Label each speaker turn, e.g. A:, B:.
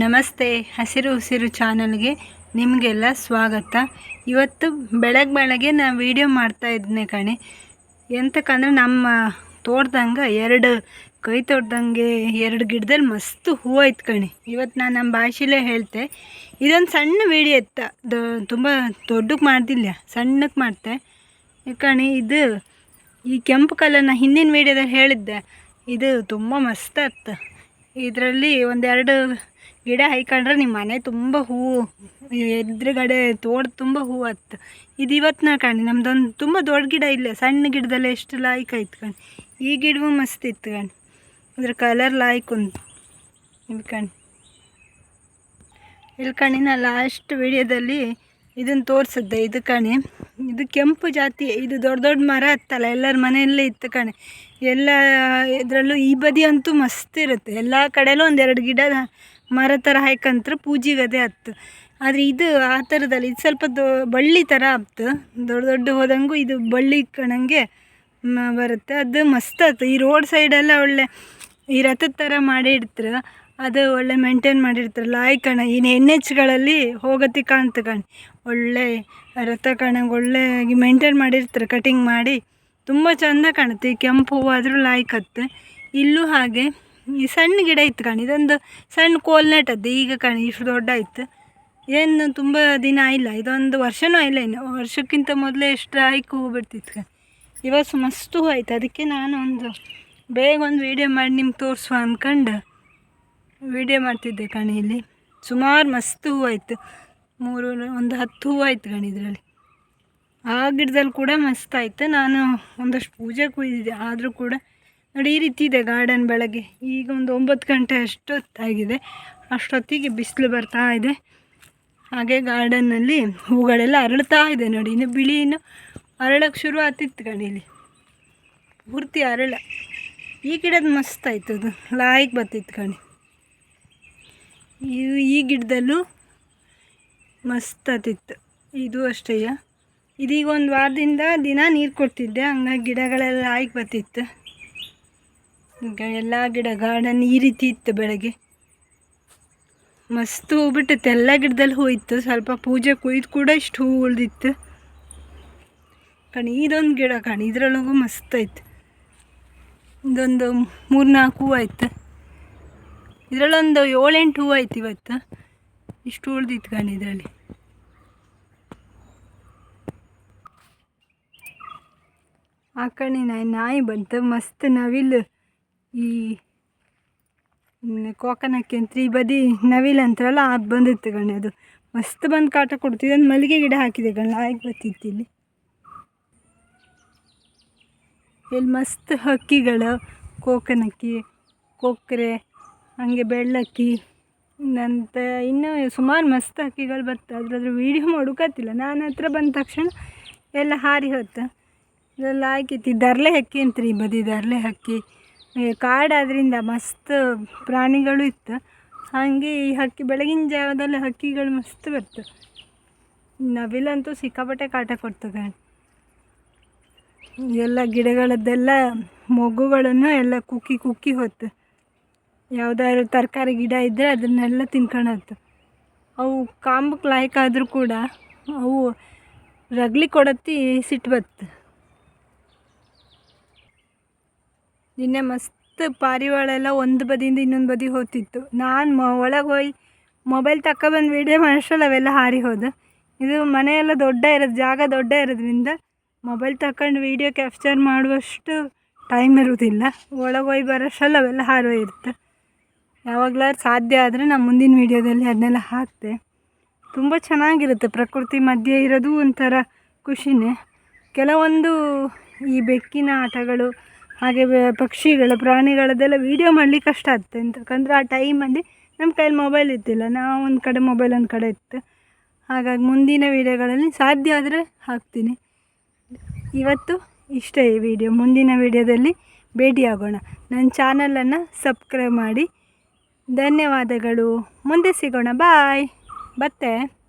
A: ನಮಸ್ತೆ ಹಸಿರು ಉಸಿರು ಚಾನಲ್ಗೆ ನಿಮಗೆಲ್ಲ ಸ್ವಾಗತ. ಇವತ್ತು ಬೆಳಗ್ಗೆ ಬೆಳಗ್ಗೆ ನಾನು ವೀಡಿಯೋ ಮಾಡ್ತಾ ಇದ್ದೆ ಕಣೆ. ಎಂತಕ್ಕಂದ್ರೆ ನಮ್ಮ ತೋಟದಂಗೆ ಎರಡು, ಕೈ ತೋಟದಂಗೆ ಎರಡು ಗಿಡದಲ್ಲಿ ಮಸ್ತ್ ಹೂವು ಇತ್ತು ಕಣೆ. ಇವತ್ತು ನಾನು ನಮ್ಮ ಭಾಷೆಲೇ ಹೇಳ್ತೆ. ಇದೊಂದು ಸಣ್ಣ ವಿಡಿಯೋ ಇತ್ತ. ತುಂಬ ದೊಡ್ಡಕ್ಕೆ ಮಾಡ್ದಿಲ್ಲ ಸಣ್ಣಕ್ಕೆ ಮಾಡ್ತೆ. ಕಣೆ, ಇದು ಈ ಕೆಂಪು ಕಲರ್ ನಾ ಹಿಂದಿನ ವೀಡಿಯೋದಲ್ಲಿ ಹೇಳಿದ್ದೆ. ಇದು ತುಂಬ ಮಸ್ತ್ ಆಗ್ತ ಇದರಲ್ಲಿ ಒಂದೆರಡು ಗಿಡ ಹೈಕೊಂಡ್ರೆ ನಿಮ್ಮ ಮನೆ ತುಂಬ ಹೂವು ಎದುರುಗಡೆ ತೋಟ ತುಂಬ ಹೂವು ಹತ್ತು. ಇದು ಇವತ್ತು ನಾ ಕಣಿ, ನಮ್ದೊಂದು ತುಂಬ ದೊಡ್ಡ ಗಿಡ ಇಲ್ಲ, ಸಣ್ಣ ಗಿಡದಲ್ಲಿ ಎಷ್ಟು ಲಾಯ್ಕ್ ಆಯ್ತು ಕಣಿ. ಈ ಗಿಡವೂ ಮಸ್ತ್ ಇತ್ತು ಕಣಿ. ಅದ್ರ ಕಲರ್ ಲಾಯ್ಕ್ ಒಂದು ಇಲ್ಲಿ ಕಣಿ. ಇಲ್ಲಿ ಕಣಿ ನಾ ಲಾಸ್ಟ್ ವಿಡಿಯೋದಲ್ಲಿ ಇದನ್ನು ತೋರಿಸಿದ್ದೆ, ಇದು ಕಣೆ. ಇದು ಕೆಂಪು ಜಾತಿ, ಇದು ದೊಡ್ಡ ದೊಡ್ಡ ಮರ ಹತ್ತಲ್ಲ, ಎಲ್ಲರ ಮನೆಯಲ್ಲೇ ಇತ್ತು ಕಣೆ. ಎಲ್ಲ ಇದರಲ್ಲೂ ಈ ಬದಿ ಅಂತೂ ಮಸ್ತ್ ಇರುತ್ತೆ. ಎಲ್ಲ ಕಡೆಯಲ್ಲೂ ಒಂದೆರಡು ಗಿಡ ಮರ ಥರ ಹಾಯ್ಕಂತ್ರ ಪೂಜೆಗೆ ಅದೇ ಹತ್ತು ಆದರೆ ಇದು ಆ ಥರದಲ್ಲಿ ಇದು ಸ್ವಲ್ಪ ದೊ, ಬಳ್ಳಿ ಥರ ಆಪ್ತು ದೊಡ್ಡ ದೊಡ್ಡ ಹೋದಂಗೂ ಇದು ಬಳ್ಳಿ ಕಣಂಗೆ ಬರುತ್ತೆ. ಅದು ಮಸ್ತ್ ಆಯ್ತು ಈ ರೋಡ್ ಸೈಡೆಲ್ಲ ಒಳ್ಳೆ, ಈ ರಥದ ಥರ ಮಾಡಿ ಇಡ್ತಾರೆ ಅದು ಒಳ್ಳೆ ಮೇಂಟೈನ್ ಮಾಡಿರ್ತಾರೆ ಲಾಯ್ ಕಣ ಇನ್ನು ಎನ್ ಎಚ್ಗಳಲ್ಲಿ ಹೋಗತಿ ಕಾಣ್ತು ಕಣ್. ಒಳ್ಳೆ ರಥ ಕಣಂಗೆ ಒಳ್ಳೆ ಮೇಂಟೈನ್ ಮಾಡಿರ್ತಾರೆ ಕಟಿಂಗ್ ಮಾಡಿ. ತುಂಬ ಚೆಂದ ಕಾಣುತ್ತೆ. ಕೆಂಪು ಹೂವು ಆದರೂ ಲಾಯ್ಕತ್ತೆ ಇಲ್ಲೂ ಹಾಗೆ ಈ ಸಣ್ಣ ಗಿಡ ಇತ್ತು ಕಾಣಿ, ಇದೊಂದು ಸಣ್ಣ ಕೋಲ್ ನೆಟ್ಟದ್ದು ಈಗ ಕಾಣಿ ಇಷ್ಟು ದೊಡ್ಡ ಆಯ್ತು. ಏನು ತುಂಬ ದಿನ ಇಲ್ಲ, ಇದೊಂದು ವರ್ಷನೂ ಇಲ್ಲ ಇನ್ನು. ವರ್ಷಕ್ಕಿಂತ ಮೊದಲೇ ಎಷ್ಟು ಆಯ್ಕೆ ಹೂವು ಬಿಡ್ತಿತ್ತು ಕಣಿ. ಇವತ್ತು ಮಸ್ತು ಹೂವು ಆಯ್ತು, ಅದಕ್ಕೆ ನಾನು ಒಂದು ಬೇಗ ಒಂದು ವೀಡಿಯೋ ಮಾಡಿ ನಿಮ್ಗೆ ತೋರಿಸುವ ಅಂದ್ಕೊಂಡು ವೀಡಿಯೋ ಮಾಡ್ತಿದ್ದೆ ಕಣಿ ಇಲ್ಲಿ. ಸುಮಾರು ಮಸ್ತು ಹೂವು ಆಯಿತು. ಮೂರು, ಒಂದು ಹತ್ತು ಹೂವು ಆಯ್ತು ಕಣಿ ಇದರಲ್ಲಿ. ಆ ಗಿಡದಲ್ಲಿ ಕೂಡ ಮಸ್ತ್ ಆಯ್ತು. ನಾನು ಒಂದಷ್ಟು ಪೂಜೆ ಕುಯ್ದಿದ್ದೆ ಆದರೂ ಕೂಡ ನೋಡಿ, ಈ ರೀತಿ ಇದೆ ಗಾರ್ಡನ್ ಬೆಳಗ್ಗೆ. ಈಗ ಒಂದು ಒಂಬತ್ತು ಗಂಟೆ ಅಷ್ಟೊತ್ತಾಗಿದೆ. ಅಷ್ಟೊತ್ತಿಗೆ ಬಿಸಿಲು ಬರ್ತಾ ಇದೆ. ಹಾಗೆ ಗಾರ್ಡನ್ನಲ್ಲಿ ಹೂಗಳೆಲ್ಲ ಅರಳ್ತಾ ಇದೆ ನೋಡಿ. ಇನ್ನು ಬಿಳಿ ಇನ್ನು ಅರಳಕ್ಕೆ ಶುರು ಆಗ್ತಿತ್ತು ಕಣಿಲಿ ಪೂರ್ತಿ ಅರಳ. ಈ ಗಿಡದ ಮಸ್ತ್ ಆಯ್ತು ಅದು. ಲಾಯ್ಕ್ ಬರ್ತಿತ್ತು ಕಣಿ. ಈ ಈ ಗಿಡದಲ್ಲೂ ಮಸ್ತ್ ಆತಿತ್ತು. ಇದು ಅಷ್ಟೇಯ ಇದೀಗ ಒಂದು ವಾರದಿಂದ ದಿನ ನೀರು ಕೊಡ್ತಿದ್ದೆ. ಹಂಗಾಗಿ ಗಿಡಗಳೆಲ್ಲ ಆಯ್ಕೆ ಬರ್ತಿತ್ತು. ಎಲ್ಲ ಗಿಡ ಗಾರ್ಡನ್ ಈ ರೀತಿ ಇತ್ತು ಬೆಳಗ್ಗೆ. ಮಸ್ತ್ ಹೂ ಬಿಟ್ಟಿತ್ತು ಎಲ್ಲ ಗಿಡದಲ್ಲಿ ಹೂ ಸ್ವಲ್ಪ ಪೂಜೆ ಕುಯ್ದು ಕೂಡ ಇಷ್ಟು ಹೂ ಉಳ್ದಿತ್ತು. ಕಣಿ, ಇದೊಂದು ಗಿಡ ಕಣಿ, ಇದ್ರೊಳಗೂ ಮಸ್ತ್ ಆಯ್ತು. ಇದೊಂದು ಮೂರು ನಾಲ್ಕು ಹೂವು ಆಯ್ತು. ಇದರಲ್ಲೊಂದು ಏಳೆಂಟು ಹೂವು ಆಯ್ತು ಇವತ್ತು. ಇಷ್ಟು ಉಳ್ದಿತ್ತು ಕಣಿ ಇದರಲ್ಲಿ. ಆ ಕಣಿ ನಾಯಿ ನಾಯಿ ಬಂತು. ಮಸ್ತ್ ನವಿಲು. ಈ ಕೋಕನಕ್ಕೆ ಅಂತ ಈ ಬದಿ ನವಿಲು ಅಂತಾರಲ್ಲ, ಅದು ಬಂದಿತ್ತು ಕಣೆ ಅದು. ಮಸ್ತ್ ಬಂದು ಕಾಟ ಕೊಡ್ತಿದೆ ಒಂದು ಮಲ್ಲಿಗೆ ಗಿಡ ಹಾಕಿದೆ ಗಣ ಆಯ್ಕೆ ಬರ್ತಿತ್ತು ಇಲ್ಲಿ. ಇಲ್ಲಿ ಮಸ್ತ್ ಹಕ್ಕಿಗಳು ಕೋಕನಕ್ಕಿ ಕೊಕ್ಕರೆ ಹಂಗೆ ಬೆಳ್ಳಕ್ಕಿ, ನಂತ ಇನ್ನೂ ಸುಮಾರು ಮಸ್ತ್ ಹಕ್ಕಿಗಳು ಬರ್ತವೆ ಅದ್ರದ್ರ ವೀಡಿಯೋ ಮಾಡೋಕತ್ತಿಲ್ಲ ನಾನು ಹತ್ರ ಬಂದ ತಕ್ಷಣ ಎಲ್ಲ ಹಾರಿ ಹೊತ್ತು ಇದೆಲ್ಲ ಹಾಕಿತ್ತು ದರ್ಲೆ ಹಕ್ಕಿ ಅಂತ್ರಿ ಬದಿ ದರ್ಲೆ ಹಕ್ಕಿ. ಕಾಡಾದ್ರಿಂದ ಮಸ್ತ್ ಪ್ರಾಣಿಗಳು ಇತ್ತು. ಹಾಗೆ ಈ ಹಕ್ಕಿ, ಬೆಳಗಿನ ಜಾವದಲ್ಲಿ ಹಕ್ಕಿಗಳು ಮಸ್ತ್ ಬರ್ತವೆ ನವಿಲಂತೂ ಸಿಕ್ಕಾಪಟ್ಟೆ ಕಾಟ ಕೊಡ್ತದೆ. ಎಲ್ಲ ಗಿಡಗಳದ್ದೆಲ್ಲ, ಮೊಗ್ಗುಗಳನ್ನು ಎಲ್ಲ ಕುಕ್ಕಿ ಕುಕ್ಕಿ ಹೊತ್ತು. ಯಾವುದಾದ್ರು ತರಕಾರಿ ಗಿಡ ಇದ್ದರೆ ಅದನ್ನೆಲ್ಲ ತಿನ್ಕೊಳತ್ತು ಅವು ಕಾಂಬಕ್ಕೆ ಲಾಯಕ್ಕಾದರೂ ಕೂಡ ಅವು ರಗ್ಲಿ ಕೊಡತ್ತಿ ಸಿಟ್ಟು ಬತ್ತು. ನಿನ್ನೆ ಮಸ್ತ್ ಪಾರಿವಾಳ ಎಲ್ಲ ಒಂದು ಬದಿಯಿಂದ ಇನ್ನೊಂದು ಬದಿ ಹೋಗ್ತಿತ್ತು. ನಾನು ಮ, ಒಳಗೆ ಹೋಗಿ ಮೊಬೈಲ್ ತಗೊಬಂದು ವೀಡಿಯೋ ಮಾಡೋಷ್ಟರಲ್ಲಿ ಅವೆಲ್ಲ ಹಾರಿ ಹೋದ. ಇದು ಮನೆಯೆಲ್ಲ ದೊಡ್ಡ ಇರೋದು, ಜಾಗ ದೊಡ್ಡ ಇರೋದ್ರಿಂದ ಮೊಬೈಲ್ ತಗೊಂಡು ವೀಡಿಯೋ ಕ್ಯಾಪ್ಚರ್ ಮಾಡುವಷ್ಟು ಟೈಮ್ ಇರುವುದಿಲ್ಲ ಒಳಗೆ ಹೋಗಿ ಬರೋಷ್ಟರಲ್ಲಿ ಅವೆಲ್ಲ ಹಾರೋಗಿರುತ್ತೆ ಯಾವಾಗಲಾದ್ರು ಸಾಧ್ಯ ಆದರೆ ನಾನು ಮುಂದಿನ ವೀಡಿಯೋದಲ್ಲಿ ಅದನ್ನೆಲ್ಲ ಹಾಕ್ತೆ. ತುಂಬ ಚೆನ್ನಾಗಿರುತ್ತೆ, ಪ್ರಕೃತಿ ಮಧ್ಯೆ ಇರೋದು ಒಂಥರ ಖುಷಿನೇ. ಕೆಲವೊಂದು ಈ ಬೆಕ್ಕಿನ ಆಟಗಳು ಹಾಗೆ ಪಕ್ಷಿಗಳ, ಪ್ರಾಣಿಗಳದ್ದೆಲ್ಲ ವೀಡಿಯೋ ಮಾಡಲಿಕ್ಕೆ ಕಷ್ಟ ಆಗ್ತದೆ. ಅಂತಕ್ಕಂದ್ರೆ ಆ ಟೈಮಲ್ಲಿ ನಮ್ಮ ಕೈಯಲ್ಲಿ ಮೊಬೈಲ್ ಇದ್ದಿಲ್ಲ. ನಾವು ಒಂದು ಕಡೆ ಮೊಬೈಲ್ ಒಂದು ಕಡೆ ಇತ್ತು. ಹಾಗಾಗಿ ಮುಂದಿನ ವೀಡಿಯೋಗಳಲ್ಲಿ ಸಾಧ್ಯ ಆದರೆ ಹಾಕ್ತೀನಿ. ಇವತ್ತು ಇಷ್ಟೇ ಈ ವಿಡಿಯೋ ಮುಂದಿನ ವೀಡಿಯೋದಲ್ಲಿ ಭೇಟಿಯಾಗೋಣ. ನನ್ನ ಚಾನಲನ್ನು ಸಬ್ಸ್ಕ್ರೈಬ್ ಮಾಡಿ. ಧನ್ಯವಾದಗಳು. ಮುಂದೆ ಸಿಗೋಣ. ಬಾಯ್ ಬತ್ತೆ.